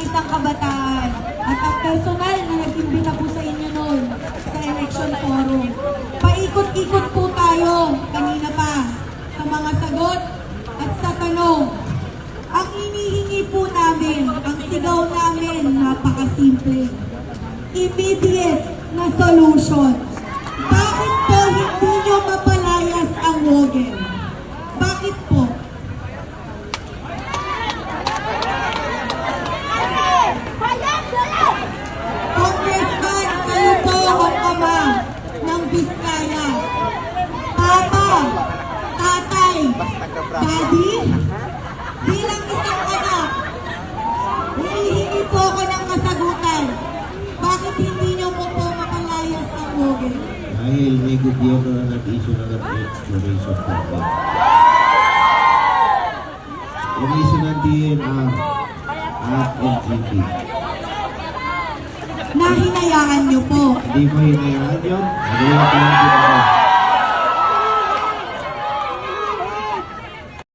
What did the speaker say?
isang kabataan at ang personal na nag-imbita sa inyo noon sa election forum. Paikot-ikot po tayo kanina pa sa mga sagot at sa tanong. Ang hinihingi po namin, ang sigaw namin, napakasimple. Immediate na solution. Bakit po hindi nyo mapalayas ang Wogel? Bakit po? Congressman, kayo po ang ama ng Biskaya. Papa, tatay, daddy, bilang isang anak, humihingi po ako ng kasagutan. Bakit hindi niyo po po mapalayas ang Wogel? Dahil may gobyerno na nag-issue na ng exploration permit. Yung-issue ng DNR at NGP. Na hinayaan niyo po. Hindi mo hinayaan yun? Ano yung pinag